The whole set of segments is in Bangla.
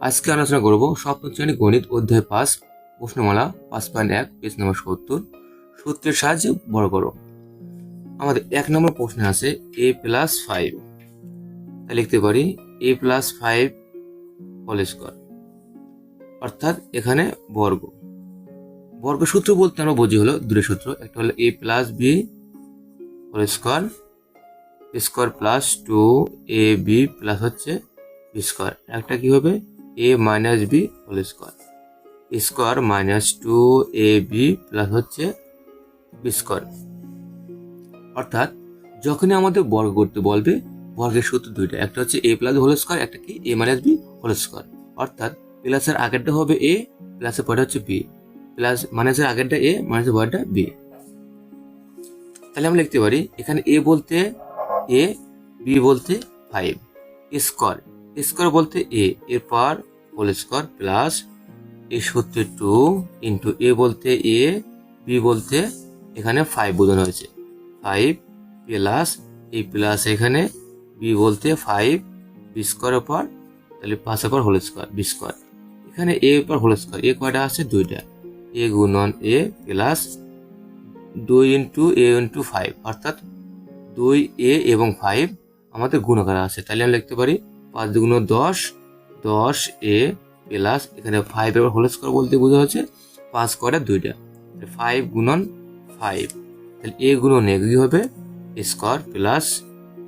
আজকে আলোচনা করব সপ্তম শ্রেণি গণিত অধ্যায় পাঁচ, প্রশ্নমালা পাঁচ পয়েন্ট এক পেজ নম্বর সত্তর। সূত্রের সাহায্যে বড় করো আমাদের এক নম্বর প্রশ্নে আছে এ প্লাস ফাইভ লিখতে পারি A plus five whole square অর্থাৎ এখানে বর্গ। বর্গ সূত্র বলতে আমরা বুঝি হলো দুটো সূত্র। একটা হলো A plus B whole square square plus two A B plus হচ্ছে বি স্কোয়ার একটা কি হবে? A minus B whole square square minus two A B plus হচ্ছে বি স্কোয়ার অর্থাৎ যখনই আমাদের বর্গ করতে বলবে, বর্গের সূত্র দুইটা, একটা হচ্ছে এ প্লাস হোল স্কোয়ার একটা কি? A minus B whole square অর্থাৎ প্লাসের আগেরটা হবে এ প্লাসের পরে হচ্ছে বি প্লাস মাইনাসের আগেরটা এ মাইনাসের পরেরটা বি তাহলে আমরা লিখতে পারি, এখানে এ বলতে এ বি বলতে ফাইভ স্কোয়ার স্কোয়ার বলতে এ এর পার, হোল স্কোয়ার প্লাস এ সূত্রে টু ইন্টু এ বলতে এ, বি বলতে এখানে ফাইভ বোঝানো হয়েছে। ফাইভ প্লাস এই প্লাস এখানে বি বলতে ফাইভ বি স্কোয়ারের পর তাহলে পাঁচের পর হোল স্কোয়ার, বি স্কোয়ার। এখানে এ পর হোল স্কোয়ার, এ কয়টা আছে? দুইটা। এ গুণন এ প্লাস দুই ইন্টু এ ইন্টু ফাইভ অর্থাৎ দুই এ এবং ফাইভ আমাদের গুণ গুণকার আছে। তাহলে আমরা লিখতে পারি পাঁচ দুগুণ দশ দশ এ প্লাস এখানে ফাইভ এবার হোল স্কোয়ার বলতে বোঝা হচ্ছে পাঁচ করে দুইটা। ফাইভ গুণন ফাইভ তাহলে এ গুণন এ কি হবে? Square plus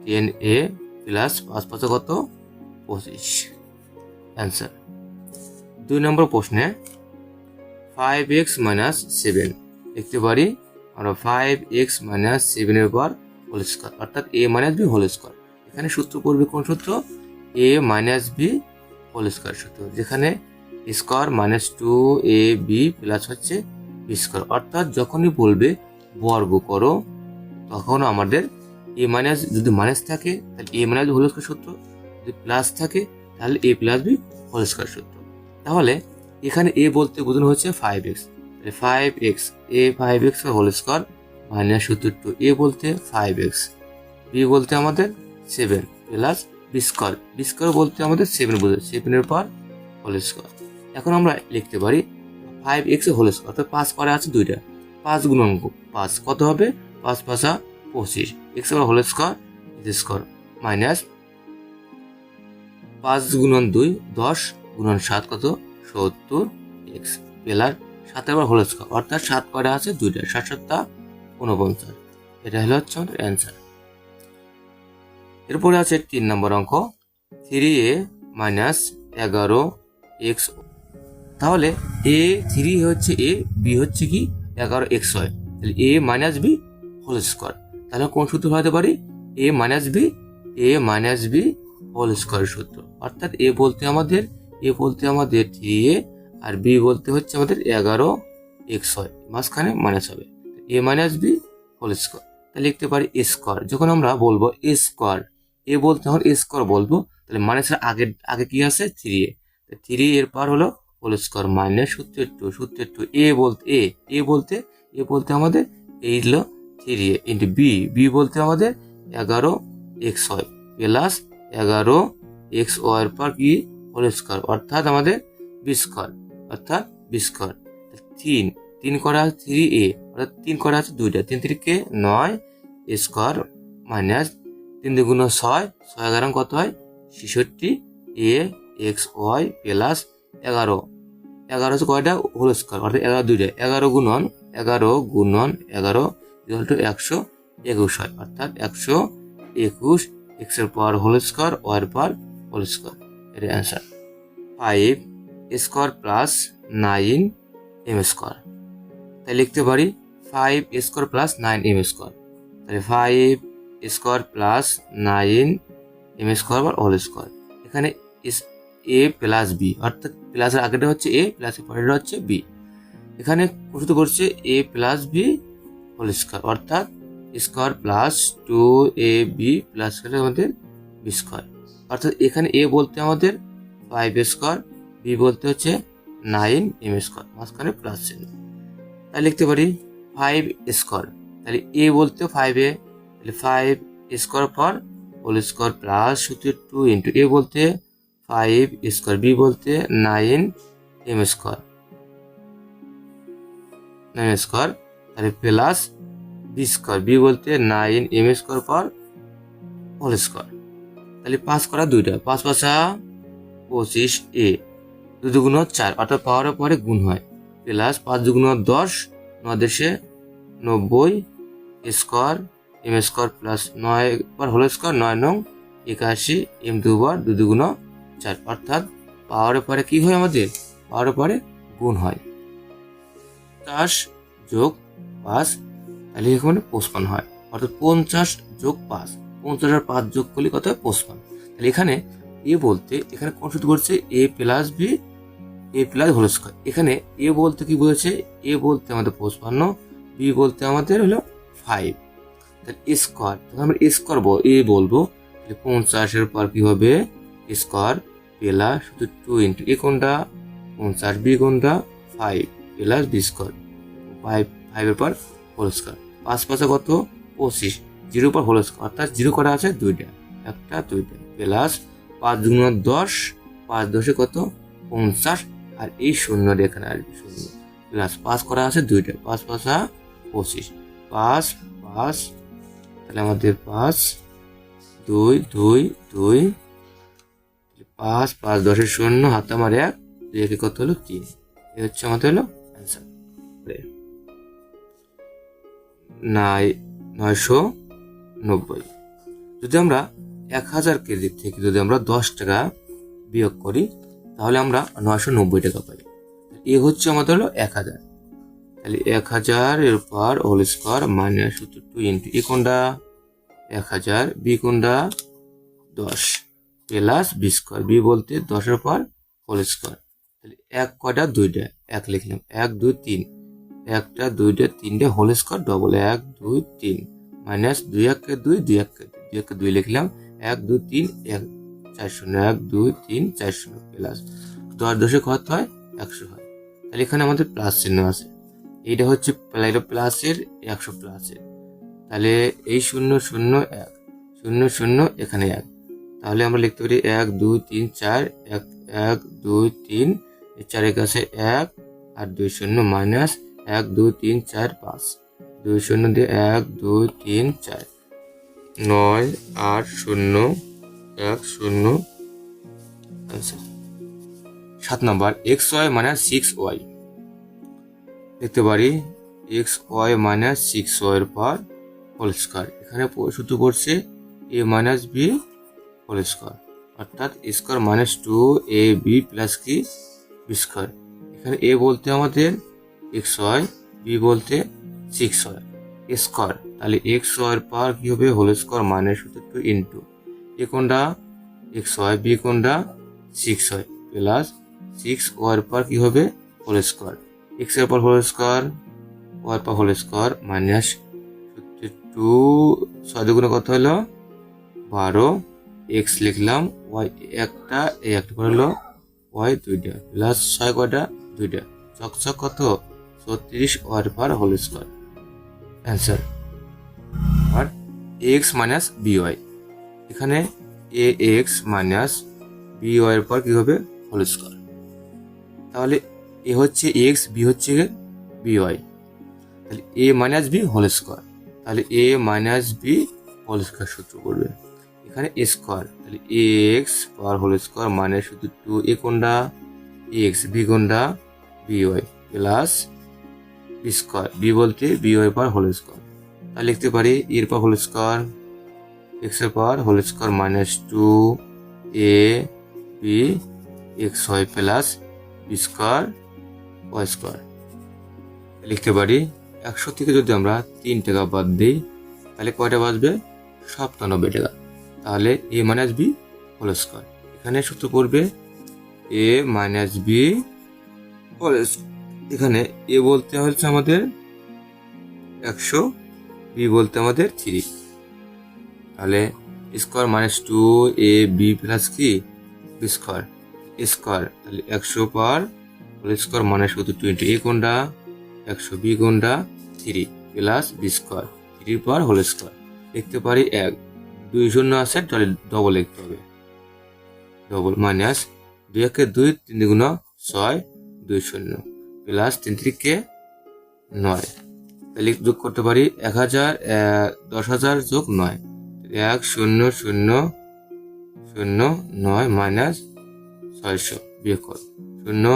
ten A plus পাঁচ পাঁচে কত? পঁচিশ। অ্যান্সার দুই নম্বর প্রশ্নে ফাইভ এক্স মাইনাস সেভেন দেখতে পারি আমরা ফাইভ এক্স মাইনাস সেভেনের পর হোল স্কোয়ার অর্থাৎ A minus B whole square এখানে সূত্র পড়বে কোন সূত্র? A minus B whole square সূত্র, যেখানে square minus two A B plus হচ্ছে বি স্কোয়ার অর্থাৎ যখনই বলবে বর্গ করো, তখন আমাদের এ মাইনাস যদি মাইনাস থাকে, তাহলে এ মাইনাস হোল স্কোয়ার সূত্র। যদি প্লাস থাকে, তাহলে A plus B whole square সূত্র। তাহলে এখানে এ বলতে বোঝানো হচ্ছে five X five X A five X whole square minus সত্তর টু এ বলতে ফাইভ এক্স বি বলতে আমাদের seven plus B square B square বলতে আমাদের সেভেন বোঝায়। সেভেনের পর হোল স্কোয়ার এখন আমরা লিখতে পারি ফাইভ এক্স হোল স্কোয়ার অর্থাৎ পাঁচ করে আছে দুইটা। পাঁচ গুণাঙ্ক পাঁচ। কত হবে? পাঁচ পাঁচা পঁচিশ। X whole square square minus পাঁচ গুণন দুই, দশ গুণন সাত কত? সত্তর এক্স পেলার সাতের আবার হোল স্কোয়ার অর্থাৎ সাত কয়টা আছে দুইটা। সাত সাতটা ঊনপঞ্চাশ। এটা হলো হচ্ছে আমাদের অ্যান্সার এরপরে আছে তিন নম্বর অঙ্ক। থ্রি এ মাইনাস এগারো এক্স তাহলে এ থ্রি হচ্ছে এ বি হচ্ছে কি? এগারো এক্স হয়। তাহলে a minus b whole square তাহলে কোন সূত্র হতে পারি? A minus b a minus b whole square সূত্র। অর্থাৎ এ বলতে আমাদের এ বলতে আমাদের থ্রি এ আর বি বলতে হচ্ছে আমাদের এগারো এক্স হয়। মাঝখানে মাইনাস হবে। A minus b whole square তাহলে লিখতে পারি এ স্কোয়ার যখন আমরা বলব এ স্কোয়ার এ বলতে আমরা এ বলব, তাহলে মাইনাসের আগে আগে কি আছে? থ্রি এ থ্রি এর পার হলো হোল স্কোয়ার মাইনাস সূত্রের টু সূত্রের টু এ বলতে এ এ বলতে এ বলতে আমাদের এই হলো three a into b b বলতে আমাদের এগারো এক্স হয় প্লাস এগারো এক্স ওয়ার পর কি? হোল স্কোয়ার অর্থাৎ আমাদের বি স্কোয়ার অর্থাৎ বি স্কোয়ার তিন তিন করা আছে থ্রি এ অর্থাৎ তিন করা আছে দুইটা। তিন তিরিকে নয় স্কোয়ার মাইনাস তিন দুগুণ ছয় ছয় এগারো কত হয়? ছেষট্টি, এ, এক্স, ওয়াই প্লাস এগারো। এগারো কয়টা? হোল স্কোয়ার, অর্থাৎ এগারো দুইটা। এগারো গুণন এগারো গুণন এগারো টু একশো একুশ হয়। অর্থাৎ একশো একুশ এক্সের পাওয়ার হোল স্কোয়ার ওয়ার পাওয়ার হোল স্কোয়ার এটা answer five square plus nine m square তাই লিখতে পারি five square plus nine m square তাহলে five square plus nine m square বা হোল স্কোয়ার। এখানে এ প্লাস বি অর্থাৎ প্লাসের আগেটা হচ্ছে এ প্লাসের পরেরটা হচ্ছে বি এখানে প্রস্তুত করছে a plus b whole square, অর্থাৎ square plus two a b plus আমাদের বি স্কোয়ার। অর্থাৎ এখানে এ বলতে আমাদের ফাইভ স্কোয়ার বি বলতে হচ্ছে নাইন এম স্কোয়ার, মাঝখানে প্লাস চিহ্ন। তাই লিখতে পারি ফাইভ স্কোয়ার, তাহলে এ বলতে ফাইভ এ ফাইভ স্কোয়ার পর হোল স্কোয়ার প্লাস সূত্র টু ইন্টু এ বলতে ফাইভ স্কোয়ার বি বলতে nine m square nine square তাহলে প্লাস বি স্কোয়ার বি বলতে নাইন এম স্কোয়ার পর হোল স্কোয়ার তাহলে পাঁচ করা দুইটা, পাঁচ পাঁচা পঁচিশ এ দু দুগুণ চার, অর্থাৎ পাওয়ারের পরে গুণ হয়। প্লাস পাঁচ দুগুণ দশ ন দেশে নব্বই স্কোয়ার এম স্কোয়ার প্লাস নয় বার হোল স্কোয়ার, নয় নং একাশি, এম দুবার দু দুগুণ চার। অর্থাৎ পাওয়ারের পরে কি হয় আমাদের? পাওয়ারের পরে গুণ হয়। পঞ্চাশ যোগ পাঁচ, তাহলে এখানে পঁচপান্ন হয়। অর্থাৎ পঞ্চাশ যোগ পাঁচ, পঞ্চাশ আর পাঁচ যোগ করলে কত হয়? পঁচপান্ন তাহলে এখানে এ বলতে, এখানে কোন সূত্র করছে a plus b, a plus whole square. এখানে এ বলতে কি বলেছে? এ বলতে আমাদের পঁচপান্ন বি বলতে আমাদের হলো ফাইভ। স্কোয়ার তখন আমরা স্কোয়ার এ বলব। তাহলে পঞ্চাশের পর কি হবে? স্কোয়ার প্লাস শুধু টু ইন্টু এ কোনটা? পঞ্চাশ বি কোনটা? Five plus b square five ফাইভের পর হোল স্কোয়ার পাঁচ পাঁচে কত? পঁচিশ। জিরো পর হোল স্কোয়ার অর্থাৎ জিরো করা আছে? দুইটা। একটা, দুইটা। প্লাস পাঁচ দুগুণ দশ। পাঁচ দশে কত? পঞ্চাশ। আর এই শূন্য এখানে আসবে শূন্য। প্লাস পাঁচ করা আছে? দুইটা। পাঁচ পাঁচা পঁচিশ। পাঁচ পাঁচ তাহলে আমাদের পাঁচ, দুই দুই দুই, পাঁচ পাঁচ, দশের শূন্য, হাতে আমার এক, দুই একে কত হলো? তিন। এ হচ্ছে আমাদের হলো অ্যান্সার নাই নয়শো নব্বই। যদি আমরা এক হাজার কেজির থেকে যদি আমরা দশ টাকা বিয়োগ করি, তাহলে আমরা নয়শো নব্বই টাকা পাই। এ হচ্ছে আমাদের হলো এক হাজার। তাহলে এক হাজার এর পর হোল স্কোয়ার মাইনাস সত্তর টু ইন্টু এ কোনটা এক হাজার বি কোনটা দশ প্লাস বি স্কোয়ার বি বলতে দশের পর হোল স্কোয়ার তাহলে এক কটা দুইটা, এক লিখলাম, এক, দুই, তিন। একটা, দুইটা, তিনটে হোল স্কোয়ার ডবল এক, দুই, তিন। মাইনাস দুই এককে দুই দুই এককে দুই। এককে দুই লিখলাম, এক, দুই, তিন, এক, চার শূন্য, এক, দুই, তিন, চার শূন্য প্লাস দশ দশে কত হয়? একশো হয়। তাহলে এখানে আমাদের প্লাস চিহ্ন আছে। এইটা হচ্ছে প্লাইলো প্লাসের একশো প্লাসের। তাহলে এই শূন্য শূন্য এক, শূন্য শূন্য এখানে এক। তাহলে আমরা লিখতে পারি এক, দুই, তিন, চার, এক এক, দুই, তিন চারের কাছে এক, আর দুই শূন্য মাইনাস এক, দুই, তিন, চার, পাঁচ। দুই শূন্য দিয়ে এক, দুই, তিন, চার। নয়, আট, শূন্য, এক, শূন্য আনসার সাত নম্বর, x y minus six y. দেখতে পারি এক্স ওয়াই মাইনাস সিক্স ওয়াইয়ের পর হোল স্কোয়ার এখানে সূত্র পড়ছে a minus b whole square অর্থাৎ square minus two a b plus কি? বি স্কোয়ার এখানে এ বলতে আমাদের এক্স ওয়াই বি বলতে সিক্স ওয়াই স্কোয়ার তাহলে এক্স ওয়াইয়ের পাওয়ার কি হবে? হোল স্কোয়ার মাইনাস সূত্র টু ইন্টু এ কোনটা? এক্স ওয়াই বি কোনটা সিক্স ওয়াই প্লাস সিক্স ওয়াইয়ের পাওয়ার কি হবে? হোল স্কোয়ার এক্সের পর হোল স্কোয়ার ওয়াই পর হোল স্কোয়ার মাইনাস টু ছয় দুগুণে কত হলো? বারো। এক্স লিখলাম ওয়াই একটা এই একটা করে হলো ওয়াই দুইটা প্লাস ছয় কয়টা? দুইটা। ছক কত? ছত্রিশ ওয়াই পার হোল স্কোয়ার অ্যান্সার আর এক্স মাইনাস বিওয়াই এখানে এ এক্স মাইনাস বিওয়াই এর পর কি হবে? হোল স্কোয়ার তাহলে এ হচ্ছে এক্স, বি হচ্ছে বিওয়াই তাহলে a minus b whole square. তাহলে a minus b whole square সূত্র করবে। এখানে এ স্কোয়ার। তাহলে a x power whole square minus শুধু টু এ কোনটা এক্স, বি কোনটা b y plus b square. B বলতে b y power whole square. তাহলে লিখতে পারি এর পাওয়ার হোল স্কোয়ার, এক্সের power whole square minus two a b x y plus b square y square লিখতে পারি, একশো থেকে যদি আমরা তিন টাকা বাদ দিই, তাহলে কয়টা বাঁচবে সাতানব্বই টাকা। তাহলে a minus b whole square এখানে সূত্র পড়বে, এ মাইনাস বি হোল এখানে এ বলতে হচ্ছে আমাদের একশো বি বলতে আমাদের থ্রি তাহলে square minus two a b plus কি? স্কোয়ার স্কোয়ার তাহলে একশো পার স্কোয়ার মানে শুধু টোয়েন্টি এ কোনটা একশো বি কোনটা three plus b square three পার হোল স্কোয়ার লিখতে পারি এক। দুই শূন্য আছে, তাহলে ডবল লিখতে হবে। ডবল মাইনাস দুই একে দুই, তিন দুগুণ ছয়, দুই শূন্য। প্লাস তিন তিরিকে নয়। তাহলে যোগ করতে পারি এক হাজার দশ হাজার যোগ নয়। এক শূন্য শূন্য শূন্য নয় মাইনাস ছয়শো। বিয়োগ শূন্য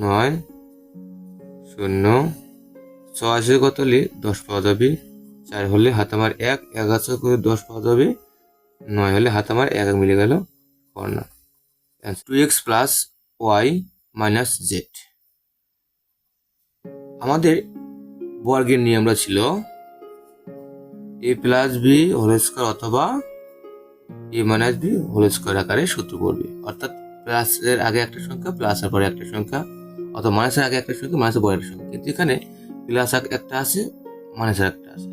নয়, শূন্য, ছয় কত হলে? দশ পাওয়া যাবে। চার হলে হাত আমার এক আছে করে দশ পাওয়া যাবে। নয় হলে হাত আমার এক মিলে গেল corner two x plus y minus z আমাদের বর্গের নিয়মটা ছিল a plus b whole square অথবা a minus b whole square আকারে সূত্র করবে অর্থাৎ প্লাসের আগে একটা সংখ্যা প্লাসের পরে একটা সংখ্যা। অথবা মাইনাসের আগে একটা সংখ্যা, মাইনাসের পরে সংখ্যা। কিন্তু এখানে প্লাস একটা আছে, মাইনাসের একটা আছে।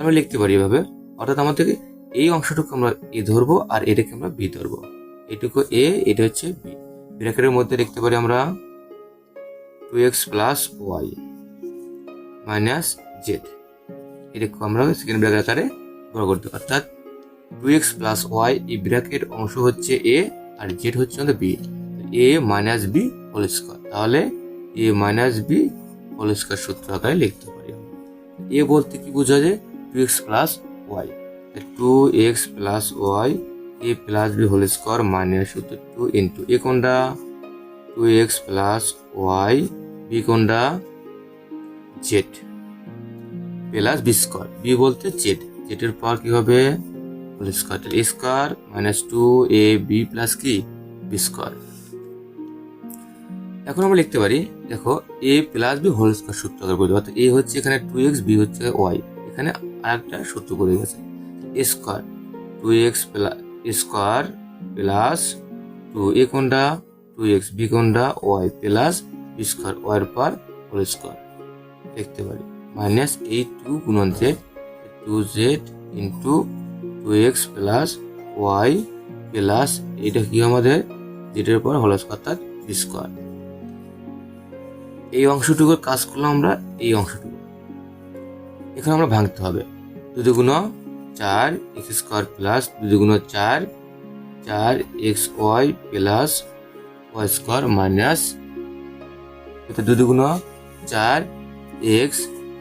আমরা লিখতে পারি এভাবে। অর্থাৎ আমাদেরকে এই অংশটুকু আমরা এ ধরবো আর এটাকে আমরা বি ধরবো। এটুকু এ, এটা হচ্ছে বি। ব্র্যাকেটের মধ্যে লিখতে পারি আমরা two X plus Y minus Z এরকম আমরা সেকেন্ড ব্র্যাকেট আকারে বড় করতে পারি। অর্থাৎ টু এক্স প্লাস ওয়াই এই ব্র্যাকেট অংশ হচ্ছে এ আর জেড হচ্ছে আমাদের B A minus B whole square তাহলে A minus B whole square সূত্র আকারে লিখতে পারি এ বলতে কি বোঝা যায়? Two X plus Y two X plus Y A plus B whole square minus সূত্র টু ইন্টু এ কোনটা? Two x plus y b কোনটা? Z plus b square b বলতে জেড জেডের পর কি হবে? Whole square a square minus two a b plus কি? বি স্কোয়ার এখন আমরা লিখতে পারি, দেখো a plus b whole square সূত্র আকারে বলতে অর্থাৎ এ হচ্ছে এখানে টু এক্স বি হচ্ছে ওয়াই এখানে আরেকটা সূত্র করে গেছে a square two x plus square plus two a কোনটা? টু এক্স বি কোনটা? ওয়াই প্লাস বি স্কোয়ার ওয়াইয়ের পর হোল স্কোয়ার লিখতে পারি। মাইনাস এই টু গুণন z two z into two x plus y plus এটা কি আমাদের? জেডের পর হোল স্কোয়ার অর্থাৎ বি স্কোয়ার এই অংশটুকুর কাজ করলাম আমরা এই অংশটুকু। এখানে আমরা ভাঙতে হবে। দুই দুগুণ চার এক্স স্কোয়ার প্লাস দুই দুগুণ চার চার x y plus y square minus এটা দুই দুগুণ চার এক্স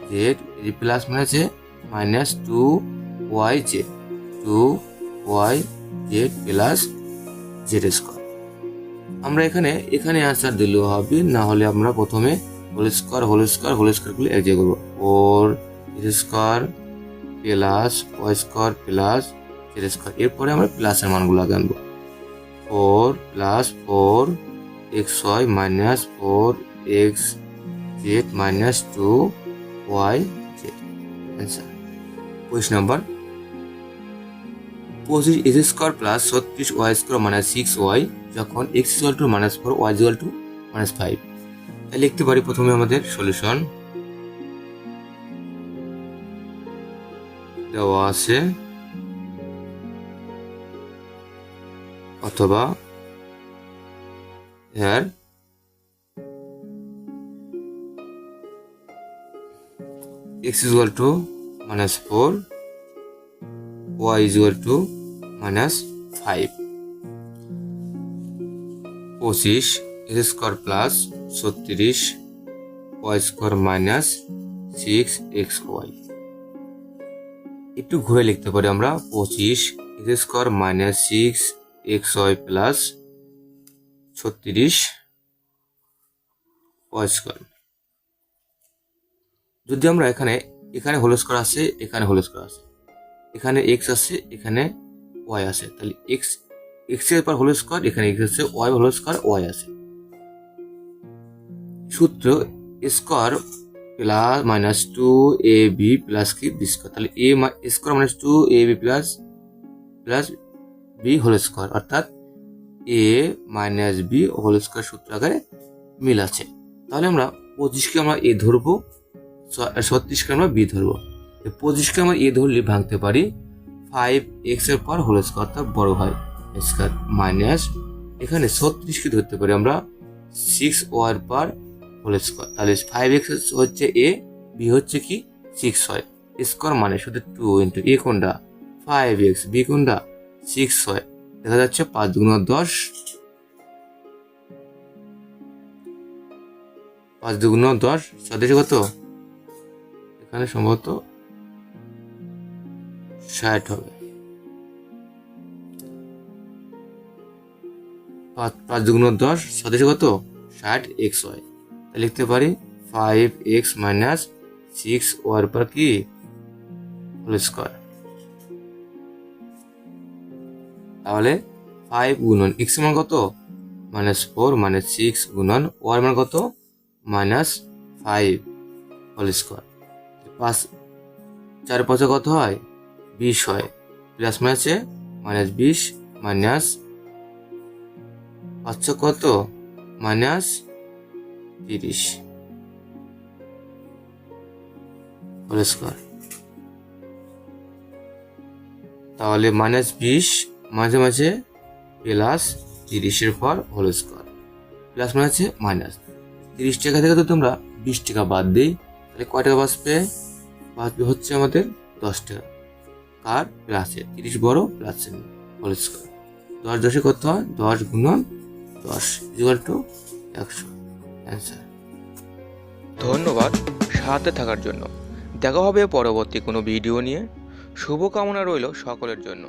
জেড প্লাস মানে আছে minus two y z, two y z plus z square. আমরা এখানে এখানে আনসার দিলেও হবে, না হলে আমরা প্রথমে whole square whole square whole স্কোয়ারগুলো এক জায়গায় করব four square plus y square plus z square এরপরে আমরা প্লাসের মানগুলো আগে আনব। Four plus four x y minus four x z minus two y z answer পঁচিশ নম্বর পঁচিশ এক্স স্কোয়ার প্লাস ছত্রিশ y square minus six y যখন x equal to minus four y equal to minus five তাই লিখতে পারি প্রথমে আমাদের সলিউশন দেওয়া আছে। অথবা এর x is equal to minus 4 y to minus 5 পঁচিশ এক্স স্কোয়ার প্লাস ছত্রিশ, y square minus six x y. একটু ঘুরে লিখতে পারি আমরা, পঁচিশ x square minus six x y plus ছত্রিশ, ওয়াই স্কোয়ার। যদি আমরা এখানে এখানে হোল স্কোয়ার আছে এখানে হোল স্কোয়ার আছে এখানে এক্স আছে এখানে ওয়াই আছে তাহলে এক্স এক্সের পর হোল স্কোয়ার এখানে এক্স আছে ওয়াই হোল স্কোয়ার ওয়াই আছে। সূত্র square plus minus two a b plus কি বি স্কোয়ার তাহলে a square minus two a b plus plus b whole square অর্থাৎ a minus b whole square সূত্র আকারে মিল আছে। তাহলে আমরা পঁচিশকে আমরা এ ধরবো ছত্রিশকে আমরা বি ধরবো। পঁচিশকে আমরা এ ধরলে ভাঙতে পারি ফাইভ এক্সের পর হোল স্কোয়ার অর্থাৎ বড় হয় স্কোয়ার মাইনাস এখানে ছত্রিশকে ধরতে পারি আমরা সিক্স ওয়ার পর হোল স্কোয়ার তাহলে ফাইভ এক্স হচ্ছে এ বি হচ্ছে কি? সিক্স হয়। স্কোয়ার মানে শুধু টু ইন্টু এ কোনটা? ফাইভ এক্স বি কোনটা? সিক্স হয়। দেখা যাচ্ছে পাঁচ দুগুণ দশ। পাঁচ দুগুণ দশ সদস্য কত? এখানে সম্ভবত ষাট হবে। পাঁচ পাঁচ দুগুণ দশ সদস্য কত? ষাট এক্স ওয়াই। লিখতে পারি ফাইভ এক্স মাইনাস সিক্স ওয়ার পর কি? Whole square. তাহলে ফাইভ গুণন এক্স মান কত? মাইনাস ফোর মাইনাস সিক্স গুণন ওয়ার মান কত? Minus five whole square. পাঁচ, চার পাঁচে কত হয়? বিশ হয়। প্লাস মাইনাসে মাইনাস বিশ মাইনাস পাঁচশো কত? মাইনাস তিরিশ। তাহলে মাইনাস বিশ, মাঝে মাঝে প্লাস তিরিশের পর হোল স্কোয়ার। প্লাস মানে হচ্ছে মাইনাস। তিরিশ টাকা থেকে তো তোমরা বিশ টাকা বাদ দিই, তাহলে কয় টাকা বাঁচবে? বাঁচবে হচ্ছে আমাদের দশ টাকা। কার? প্লাসে তিরিশ বড় প্লাসে হোল স্কোয়ার। দশ দশে করতে হয়? দশ গুণন দশ ইকুয়াল টু একশো। অ্যান্সার ধন্যবাদ সাথে থাকার জন্য। দেখা হবে পরবর্তী কোনো ভিডিও নিয়ে। শুভকামনা রইল সকলের জন্য।